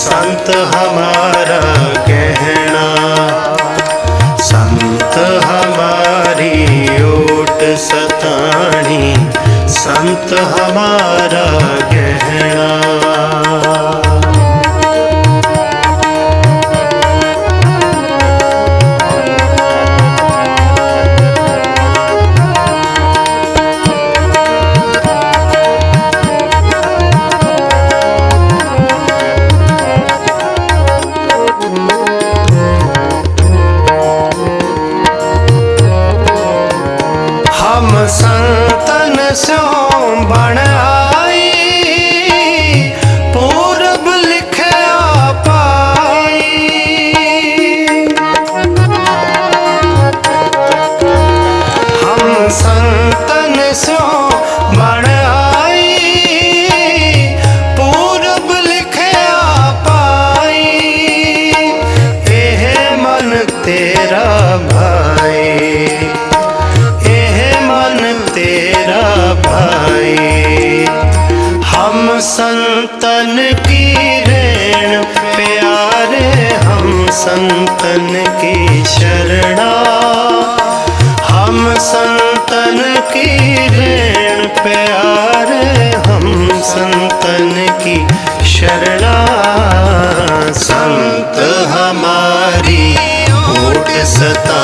संत हमारा गहना संत हमारी ओट सताणी संत हमारा गहना ਬਣ ਆਈ ਪੂਰਬ ਲਿਖਿਆ ਪਾਈ। ਹਮ ਸੰਤਨ ਸੋ ਬਣ ਤੇਰਾ ਭਾ संतन की रेण प्यारे हम संतन की शरणा हम संतन की रेण प्यारे हम संतन की शरणा संत हमारी ओट सता